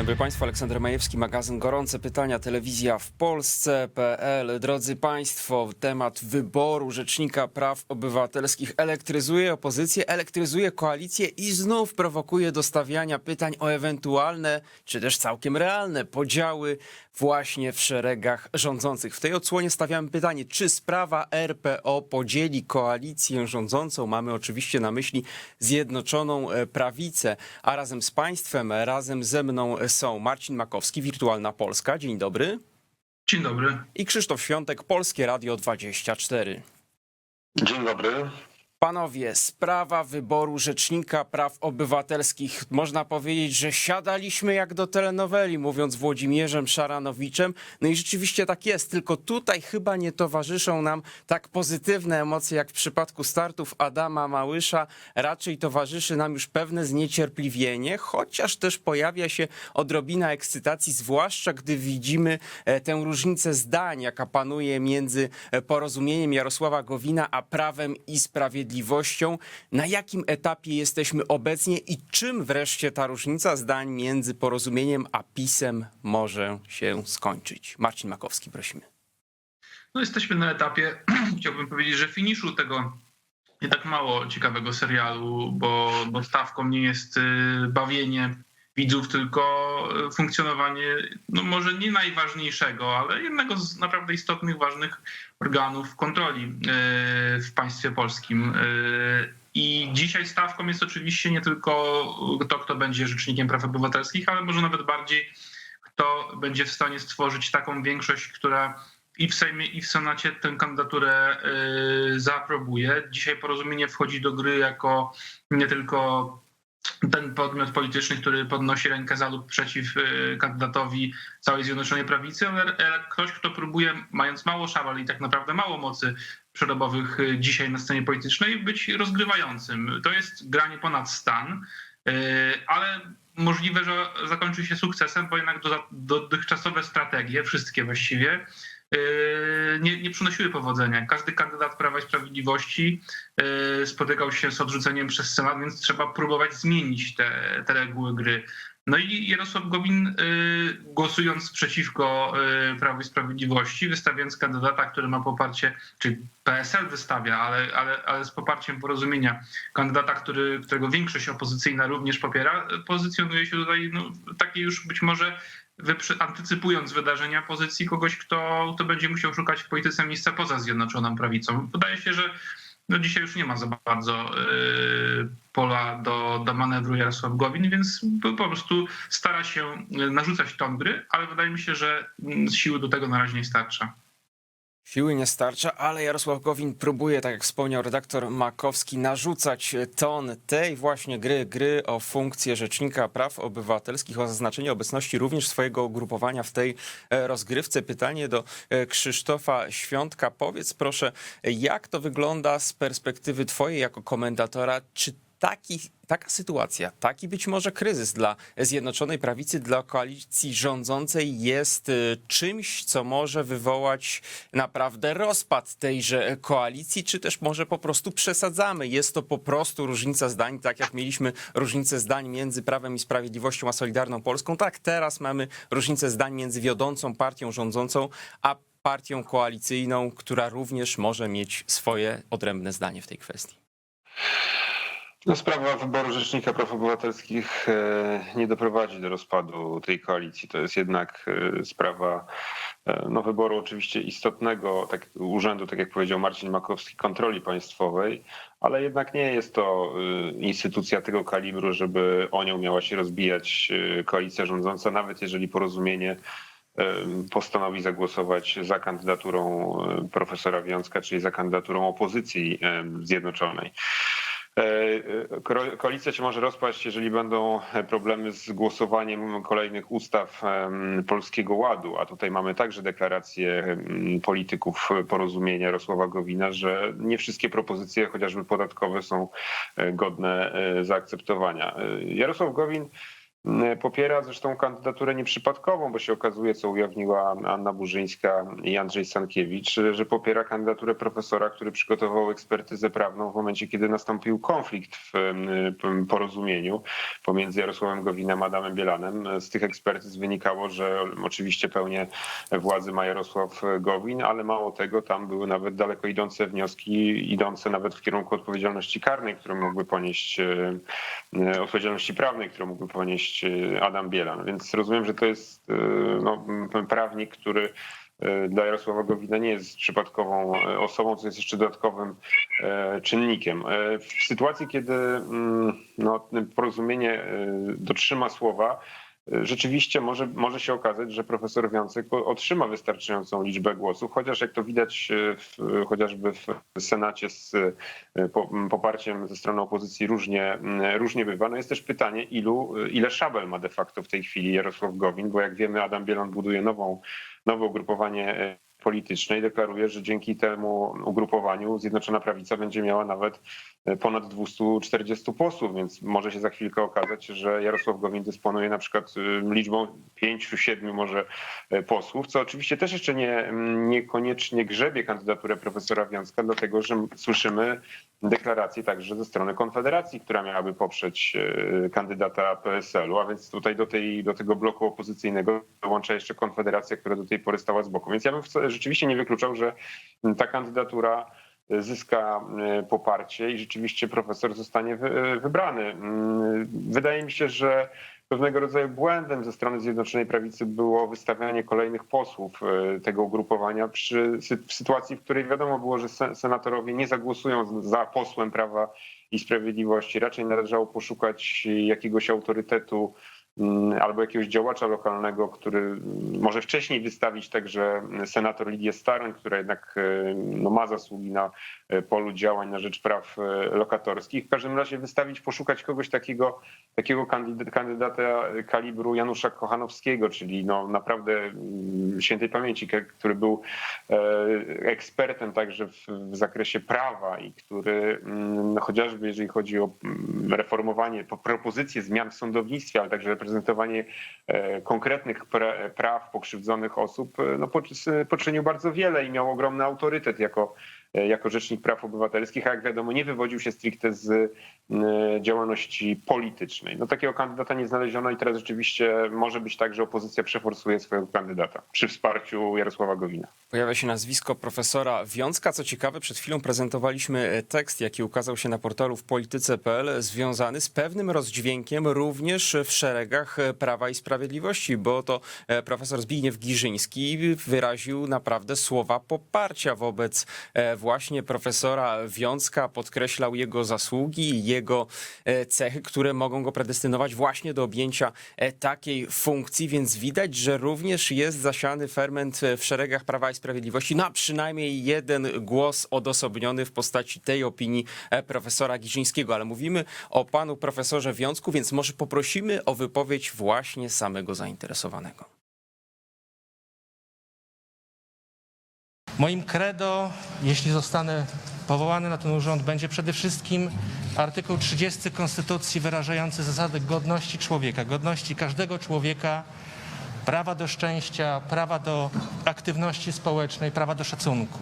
dobry Państwu, Aleksander Majewski, magazyn Gorące Pytania, telewizja w Polsce.pl. Drodzy Państwo, temat wyboru Rzecznika Praw Obywatelskich elektryzuje opozycję, elektryzuje koalicję i znów prowokuje do stawiania pytań o ewentualne, czy też całkiem realne podziały właśnie w szeregach rządzących. W tej odsłonie stawiamy pytanie, czy sprawa RPO podzieli koalicję rządzącą? Mamy oczywiście na myśli Zjednoczoną e, Prawicę, a razem z Państwem, razem ze mną są Marcin Makowski, Wirtualna Polska. Dzień dobry. Dzień dobry. I Krzysztof Świątek, Polskie Radio 24. Dzień dobry. Panowie, sprawa wyboru Rzecznika Praw Obywatelskich. Można powiedzieć, że siadaliśmy jak do telenoweli, mówiąc Włodzimierzem Szaranowiczem. No i rzeczywiście tak jest, tylko tutaj chyba nie towarzyszą nam tak pozytywne emocje jak w przypadku startów Adama Małysza. Raczej towarzyszy nam już pewne zniecierpliwienie, chociaż też pojawia się odrobina ekscytacji, zwłaszcza gdy widzimy e, tę różnicę zdań, jaka panuje między e, porozumieniem Jarosława Gowina a prawem i sprawiedliwością. Na jakim etapie jesteśmy obecnie i czym wreszcie ta różnica zdań między porozumieniem a PiSem może się skończyć? Marcin Makowski, prosimy. No jesteśmy na etapie, chciałbym powiedzieć, że finiszu tego nie tak mało ciekawego serialu, bo, bo stawką nie jest y, bawienie widzów, tylko y, funkcjonowanie, no może nie najważniejszego, ale jednego z naprawdę istotnych, ważnych organów kontroli y, w państwie polskim. Y, I dzisiaj stawką jest oczywiście nie tylko to, kto będzie rzecznikiem praw obywatelskich, ale może nawet bardziej kto będzie w stanie stworzyć taką większość, która i w Sejmie, i w Senacie tę kandydaturę zaaprobuje. Dzisiaj porozumienie wchodzi do gry jako nie tylko ten podmiot polityczny, który podnosi rękę za lub przeciw y, kandydatowi całej Zjednoczonej Prawicy, ale ktoś, kto próbuje, mając mało szawal i tak naprawdę mało mocy przerobowych y, dzisiaj na scenie politycznej, być rozgrywającym. To jest granie ponad stan, y, ale możliwe, że zakończy się sukcesem, bo jednak do- dotychczasowe strategie, wszystkie właściwie, nie, nie przynosiły powodzenia. Każdy kandydat Prawa i Sprawiedliwości yy, spotykał się z odrzuceniem przez Senat, więc trzeba próbować zmienić te, te reguły gry. No i Jarosław Gowin, yy, głosując przeciwko yy, Prawu i Sprawiedliwości, wystawiając kandydata, który ma poparcie, czy PSL wystawia, ale, ale, ale z poparciem porozumienia, kandydata, który, którego większość opozycyjna również popiera, pozycjonuje się tutaj no, takiej już być może antycypując wydarzenia pozycji kogoś, kto, kto będzie musiał szukać w polityce miejsca poza Zjednoczoną Prawicą. Wydaje się, że no dzisiaj już nie ma za bardzo yy, pola do, do manewru Jarosław Gowin, więc po prostu stara się yy, narzucać ton ale wydaje mi się, że mm, siły do tego na razie nie starcza. Siły nie starcza, ale Jarosław Gowin próbuje, tak jak wspomniał redaktor Makowski, narzucać ton tej właśnie gry, gry o funkcję Rzecznika Praw Obywatelskich, o zaznaczenie obecności również swojego ugrupowania w tej e, rozgrywce. Pytanie do e, Krzysztofa Świątka. Powiedz proszę, jak to wygląda z perspektywy twojej jako komentatora? Czy taki, taka sytuacja, taki być może kryzys dla Zjednoczonej Prawicy, dla koalicji rządzącej jest y, czymś, co może wywołać naprawdę rozpad tejże koalicji, czy też może po prostu przesadzamy. Jest to po prostu różnica zdań, tak jak mieliśmy różnicę zdań między Prawem i Sprawiedliwością a Solidarną Polską, tak teraz mamy różnicę zdań między wiodącą partią rządzącą a partią koalicyjną, która również może mieć swoje odrębne zdanie w tej kwestii. No, sprawa wyboru Rzecznika Praw Obywatelskich e, nie doprowadzi do rozpadu tej koalicji. To jest jednak e, sprawa e, no, wyboru oczywiście istotnego tak, urzędu, tak jak powiedział Marcin Makowski, kontroli państwowej, ale jednak nie jest to instytucja tego kalibru, żeby o nią miała się rozbijać koalicja rządząca, nawet jeżeli porozumienie postanowi zagłosować za kandydaturą profesora Wiązka, czyli za kandydaturą opozycji zjednoczonej. E, e, ko- Koalicja się może rozpaść, jeżeli będą problemy z głosowaniem kolejnych ustaw Polskiego Ładu, a tutaj mamy także deklarację polityków porozumienia Jarosława Gowina, że nie wszystkie propozycje, chociażby podatkowe, są e, godne e, zaakceptowania. E, Jarosław Gowin popiera zresztą kandydaturę nieprzypadkową, bo się okazuje, co ujawniła Anna Burzyńska i Andrzej Sankiewicz, że popiera kandydaturę profesora, który przygotował ekspertyzę prawną w momencie, kiedy nastąpił konflikt w mm, porozumieniu pomiędzy Jarosławem Gowinem a Adamem Bielanem. Z tych ekspertyz wynikało, że oczywiście pełnię władzy ma Jarosław Gowin, ale mało tego, tam były nawet daleko idące wnioski, idące nawet w kierunku odpowiedzialności karnej, którą mógłby ponieść, e, e, odpowiedzialności prawnej, którą mógłby ponieść e, Adam Bielan. Więc rozumiem, że to jest e, no, prawnik, który e, dla Jarosława Gowina nie jest przypadkową osobą, co jest jeszcze dodatkowym czynnikiem. W sytuacji, kiedy mm, no, porozumienie dotrzyma słowa, Rzeczywiście może, może się okazać, że profesor Wiącek otrzyma wystarczającą liczbę głosów, chociaż jak to widać e, w, chociażby w Senacie z e, po- poparciem ze strony opozycji różnie, różnie bywa. No jest też pytanie, ilu, ile szabel ma de facto w tej chwili Jarosław Gowin, bo jak wiemy Adam Bielon buduje nową, nowe ugrupowanie polityczne i deklaruje, że dzięki temu ugrupowaniu Zjednoczona Prawica będzie miała nawet e, ponad 240 posłów, więc może się za chwilkę okazać, że Jarosław Gowin dysponuje na przykład liczbą 5-7 może e, posłów, co oczywiście też jeszcze nie, mm, niekoniecznie grzebie kandydaturę profesora Wiązka, dlatego że słyszymy deklaracje także ze strony Konfederacji, która miałaby poprzeć e, kandydata PSL-u, a więc tutaj do, tej, do tego bloku opozycyjnego dołącza jeszcze Konfederacja, która do tej pory stała z boku. Więc ja bym rzeczywiście nie wykluczał, że ta kandydatura zyska e, poparcie i rzeczywiście profesor zostanie wy- wybrany. Mm, Wydaje mi się, że pewnego rodzaju błędem ze strony Zjednoczonej Prawicy było wystawianie kolejnych posłów e, tego ugrupowania przy, w sytuacji, w której wiadomo było, że se- senatorowie nie zagłosują za posłem Prawa i Sprawiedliwości. Raczej należało poszukać jakiegoś autorytetu mm, albo jakiegoś działacza lokalnego, który mm, może wcześniej wystawić także senator Lidię Staroń, która jednak e, no, ma zasługi na polu działań na rzecz praw e, lokatorskich. W każdym razie wystawić, poszukać kogoś takiego, takiego kandyd- kandydata kalibru Janusza Kochanowskiego, czyli no, naprawdę mm, świętej pamięci, który był e, ekspertem także w, w zakresie prawa i który mm, no, chociażby jeżeli chodzi o mm, reformowanie, po propozycje zmian w sądownictwie, ale także reprezentowanie e, konkretnych pra, praw pokrzywdzonych osób, e, no, poczy- poczynił bardzo wiele i miał ogromny autorytet jako, e, jako rzecznik praw obywatelskich, a jak wiadomo nie wywodził się stricte z e, działalności politycznej. No takiego kandydata nie znaleziono i teraz rzeczywiście może być tak, że opozycja przeforsuje swojego kandydata przy wsparciu Jarosława Gowina. Pojawia się nazwisko profesora Wiązka. Co ciekawe, przed chwilą prezentowaliśmy e, tekst, jaki ukazał się na portalu w polityce.pl, związany z pewnym rozdźwiękiem również w szeregach e, Prawa i Sprawiedliwości, bo to e, profesor Zbigniew Giżyński wyraził naprawdę słowa poparcia wobec e, właśnie profesora Wiązka, podkreślał jego zasługi, jego e, cechy, które mogą go predestynować właśnie do objęcia e, takiej funkcji, więc widać, że również jest zasiany ferment e, w szeregach Prawa i Sprawiedliwości, no a przynajmniej jeden głos odosobniony w postaci tej opinii profesora Giżyńskiego, ale mówimy o panu profesorze Wiązku, więc może poprosimy o wypowiedź właśnie samego zainteresowanego. Moim credo, jeśli zostanę powołany na ten urząd, będzie przede wszystkim artykuł 30 Konstytucji wyrażający zasady godności człowieka, godności każdego człowieka, prawa do szczęścia, prawa do aktywności społecznej, prawa do szacunku.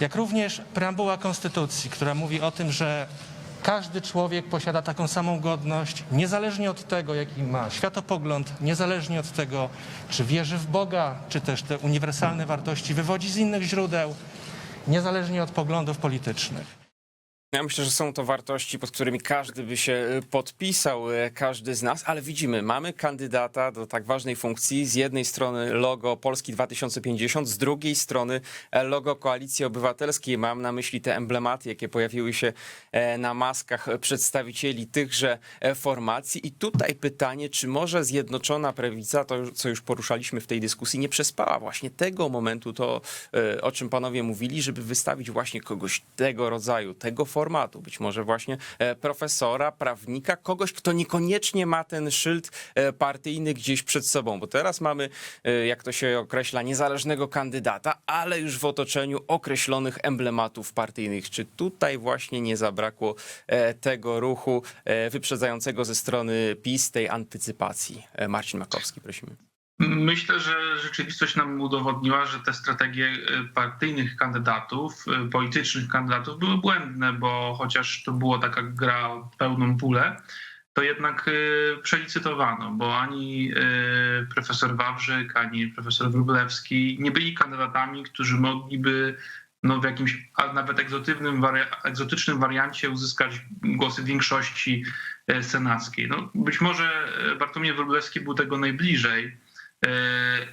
Jak również preambuła Konstytucji, która mówi o tym, że każdy człowiek posiada taką samą godność, niezależnie od tego, jaki ma światopogląd, niezależnie od tego, czy wierzy w Boga, czy też te uniwersalne wartości wywodzi z innych źródeł, niezależnie od poglądów politycznych. Ja myślę, że są to wartości, pod którymi każdy by się e, podpisał, e, każdy z nas, ale widzimy, mamy kandydata do tak ważnej funkcji. Z jednej strony logo Polski 2050, z drugiej strony e, logo Koalicji Obywatelskiej. Mam na myśli te emblematy, jakie pojawiły się e, na maskach przedstawicieli tychże e, formacji. I tutaj pytanie, czy może Zjednoczona Prawica, to co już poruszaliśmy w tej dyskusji, nie przespała właśnie tego momentu, to o czym panowie mówili, żeby wystawić właśnie kogoś tego rodzaju, tego formatu, formatu. Być może właśnie e, profesora, prawnika, kogoś, kto niekoniecznie ma ten szyld e, partyjny gdzieś przed sobą, bo teraz mamy, e, jak to się określa, niezależnego kandydata, ale już w otoczeniu określonych emblematów partyjnych. Czy tutaj właśnie nie zabrakło tego ruchu wyprzedzającego ze strony PiS tej antycypacji? Marcin Makowski, prosimy. Myślę, że rzeczywistość nam udowodniła, że te strategie y, partyjnych kandydatów, y, politycznych kandydatów były błędne, bo chociaż to była taka gra o pełną pulę, to jednak y, przelicytowano, bo ani profesor Wawrzyk, ani profesor Wróblewski nie byli kandydatami, którzy mogliby no, w jakimś nawet egzotycznym wariancie uzyskać głosy większości senackiej. No, być może Bartłomiej Wróblewski był tego najbliżej,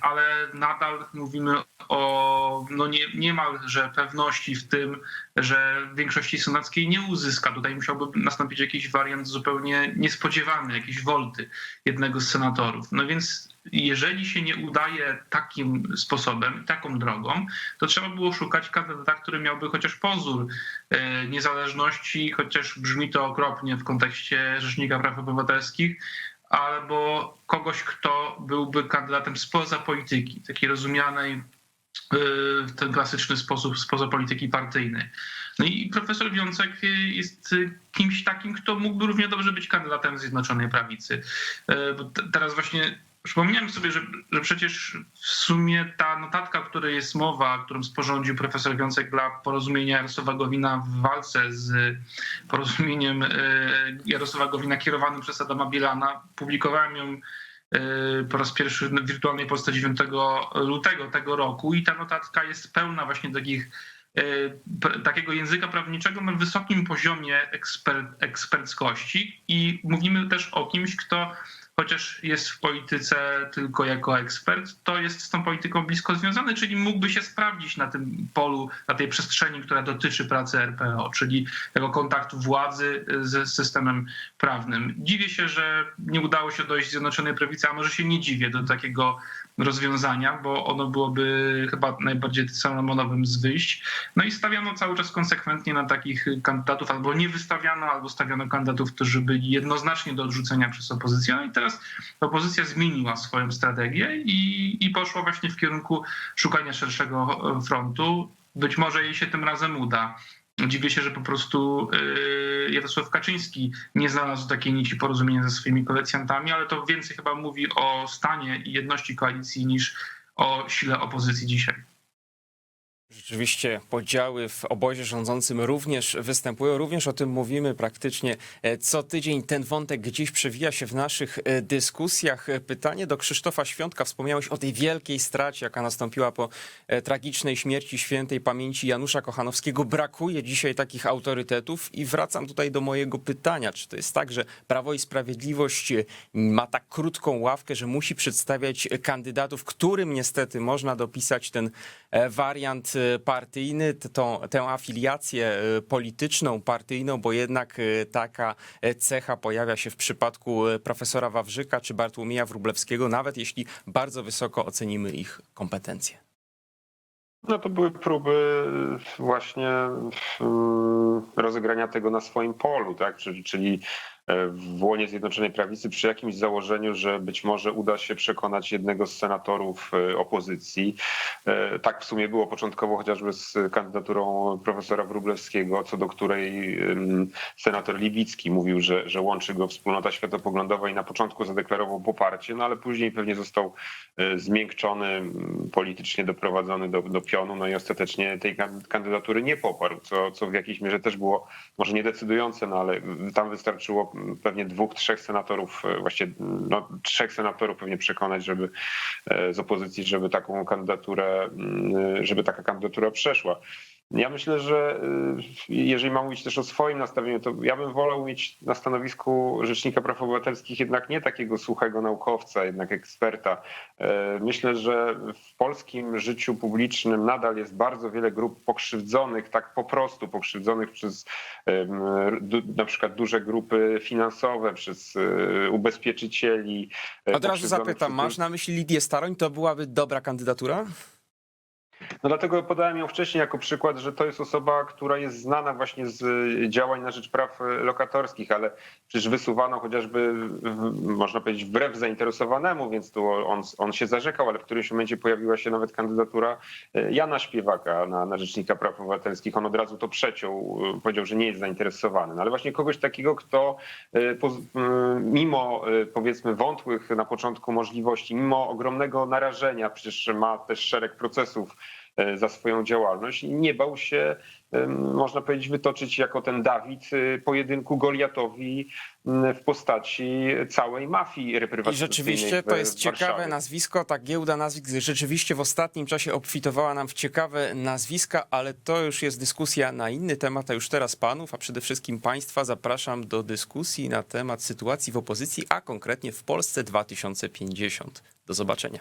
ale nadal mówimy o no nie, niemalże pewności w tym, że większości senackiej nie uzyska. Tutaj musiałby nastąpić jakiś wariant zupełnie niespodziewany, jakiś wolty jednego z senatorów. No więc jeżeli się nie udaje takim sposobem, taką drogą, to trzeba było szukać kandydata, który miałby chociaż pozór e, niezależności, chociaż brzmi to okropnie w kontekście Rzecznika Praw Obywatelskich, albo kogoś, kto byłby kandydatem spoza polityki, takiej rozumianej y, w ten klasyczny sposób, spoza polityki partyjnej. No i profesor Wiącek jest kimś takim, kto mógłby równie dobrze być kandydatem Zjednoczonej Prawicy. Y, Bo te- teraz właśnie przypomniałem sobie, że, że przecież w sumie ta notatka, o której jest mowa, którą sporządził profesor Wiącek dla porozumienia Jarosława Gowina w walce z porozumieniem e, Jarosława Gowina kierowanym przez Adama Bielana. Publikowałem ją e, po raz pierwszy w wirtualnej Polsce 9 lutego tego roku i ta notatka jest pełna właśnie takich e, takiego języka prawniczego na wysokim poziomie eksper, eksperckości i mówimy też o kimś, kto chociaż jest w polityce tylko jako ekspert, to jest z tą polityką blisko związany, czyli mógłby się sprawdzić na tym polu, na tej przestrzeni, która dotyczy pracy RPO, czyli tego kontaktu władzy z systemem prawnym. Dziwię się, że nie udało się dojść Zjednoczonej Prawicy, a może się nie dziwię do takiego rozwiązania, bo ono byłoby chyba najbardziej salomonowym z wyjść. No i stawiano cały czas konsekwentnie na takich kandydatów, albo nie wystawiano, albo stawiano kandydatów, którzy byli jednoznacznie do odrzucenia przez opozycję. No i teraz opozycja zmieniła swoją strategię i, i poszła właśnie w kierunku szukania szerszego frontu. Być może jej się tym razem uda. Dziwię się, że po prostu yy, Jarosław Kaczyński nie znalazł takiej nici porozumienia ze swoimi koalicjantami, ale to więcej chyba mówi o stanie i jedności koalicji niż o sile opozycji dzisiaj. Rzeczywiście podziały w obozie rządzącym również występują, również o tym mówimy praktycznie e, co tydzień. Ten wątek gdzieś przewija się w naszych e, dyskusjach. E, Pytanie do Krzysztofa Świątka. Wspomniałeś o tej wielkiej stracie, jaka nastąpiła po tragicznej śmierci świętej pamięci Janusza Kochanowskiego. Brakuje dzisiaj takich autorytetów i wracam tutaj do mojego pytania. Czy to jest tak, że Prawo i Sprawiedliwość ma tak krótką ławkę, że musi przedstawiać kandydatów, którym niestety można dopisać ten wariant partyjny, tą, tę afiliację e, polityczną, partyjną, bo jednak e, taka e, cecha pojawia się w przypadku profesora Wawrzyka czy Bartłomieja Wróblewskiego, nawet jeśli bardzo wysoko ocenimy ich kompetencje. No to były próby właśnie rozegrania tego na swoim polu, tak? Czyli, czyli w łonie Zjednoczonej Prawicy przy jakimś założeniu, że być może uda się przekonać jednego z senatorów e, opozycji. E, Tak w sumie było początkowo chociażby z kandydaturą profesora Wróblewskiego, co do której senator Libicki mówił, że, że łączy go wspólnota światopoglądowa i na początku zadeklarował poparcie, no ale później pewnie został e, zmiękczony, politycznie doprowadzony do, do pionu, no i ostatecznie tej kan- kandydatury nie poparł, co, co w jakiejś mierze też było może nie decydujące, no ale tam wystarczyło pewnie dwóch, trzech senatorów, e, właściwie no, trzech senatorów pewnie przekonać, żeby e, z opozycji, żeby taką kandydaturę, m, żeby taka kandydatura przeszła. Ja myślę, że y, jeżeli mam mówić też o swoim nastawieniu, to ja bym wolał mieć na stanowisku Rzecznika Praw Obywatelskich jednak nie takiego suchego naukowca, jednak eksperta. E, Myślę, że w polskim życiu publicznym nadal jest bardzo wiele grup pokrzywdzonych, tak po prostu pokrzywdzonych przez na przykład duże grupy finansowe, przez e, ubezpieczycieli. e, Od razu pokrzywdzonych zapytam, masz na myśli Lidię Staroń? To byłaby dobra kandydatura? No dlatego podałem ją wcześniej jako przykład, że to jest osoba, która jest znana właśnie z działań na rzecz praw lokatorskich, ale przecież wysuwano chociażby, można powiedzieć, wbrew zainteresowanemu, więc tu on, on się zarzekał, ale w którymś momencie pojawiła się nawet kandydatura e, Jana Śpiewaka na, na Rzecznika Praw Obywatelskich. On od razu to przeciął, e, powiedział, że nie jest zainteresowany. No ale właśnie kogoś takiego, kto e, mimo e, powiedzmy wątłych na początku możliwości, mimo ogromnego narażenia, przecież ma też szereg procesów e, za swoją działalność i nie bał się, em, można powiedzieć, wytoczyć jako ten Dawid e, pojedynku Goliatowi w postaci całej mafii I reprywatyzacyjnej rzeczywiście w- to jest ciekawe nazwisko, ta giełda nazwisk rzeczywiście w ostatnim czasie obfitowała nam w ciekawe nazwiska, ale to już jest dyskusja na inny temat, a już teraz panów, a przede wszystkim państwa zapraszam do dyskusji na temat sytuacji w opozycji, a konkretnie w Polsce 2050. Do zobaczenia.